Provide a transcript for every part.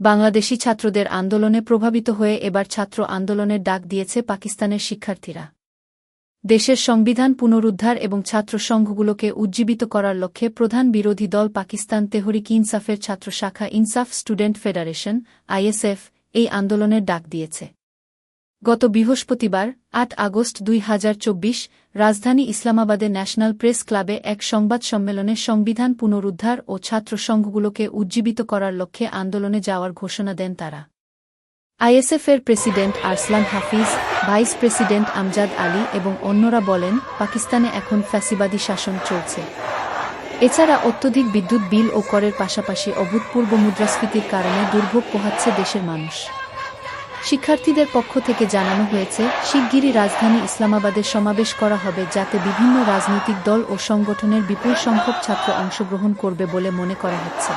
বাংলাদেশি ছাত্রদের আন্দোলনে প্রভাবিত হয়ে এবার ছাত্র আন্দোলনের ডাক দিয়েছে পাকিস্তানের শিক্ষার্থীরা। দেশের সংবিধান পুনরুদ্ধার এবং ছাত্র সংঘগুলোকে উজ্জীবিত করার লক্ষ্যে প্রধান বিরোধী দল পাকিস্তান তেহরিক ইনসাফের ছাত্র শাখা ইনসাফ স্টুডেন্ট ফেডারেশন, আইএসএফ, এই আন্দোলনের ডাক দিয়েছে। গত বৃহস্পতিবার, আট আগস্ট দুই হাজার চব্বিশ, রাজধানী ইসলামাবাদে ন্যাশনাল প্রেস ক্লাবে এক সংবাদ সম্মেলনে সংবিধান পুনরুদ্ধার ও ছাত্র সংঘগুলোকে উজ্জীবিত করার লক্ষ্যে আন্দোলনে যাওয়ার ঘোষণা দেন তারা। আইএসএফের president Arsalan Hafiz, vice president Amjad Ali এবং অন্যরা বলেন, পাকিস্তানে এখন ফ্যাসিবাদী শাসন চলছে। এছাড়া অত্যধিক বিদ্যুৎ বিল ও করের পাশাপাশি অভূতপূর্ব মুদ্রাস্ফীতির কারণে দুর্ভোগ পোহাচ্ছে দেশের মানুষ। শিক্ষার্থীদের পক্ষ থেকে জানানো হয়েছে, শিগগিরই রাজধানী ইসলামাবাদে সমাবেশ করা হবে, যাতে বিভিন্ন রাজনৈতিক দল ও সংগঠনের বিপুল সংখ্যক ছাত্র অংশগ্রহণ করবে বলে মনে করা হচ্ছে।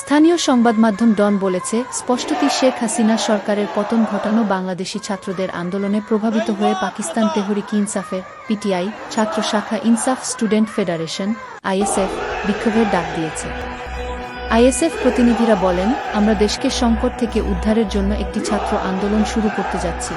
স্থানীয় সংবাদ মাধ্যম ডন বলেছে, স্পষ্টতই শেখ হাসিনা সরকারের পতন ঘটানো বাংলাদেশি ছাত্রদের আন্দোলনে প্রভাবিত হয়ে পাকিস্তান তেহরিক ইনসাফের পিটিআই ছাত্র শাখা ইনসাফ স্টুডেন্ট ফেডারেশন, আইএসএফ, বিক্ষোভের ডাক দিয়েছে। আইএসএফ প্রতিনিধিরা বলেন, আমরা দেশকে সংকট থেকে উদ্ধারের জন্য একটি ছাত্র আন্দোলন শুরু করতে যাচ্ছি।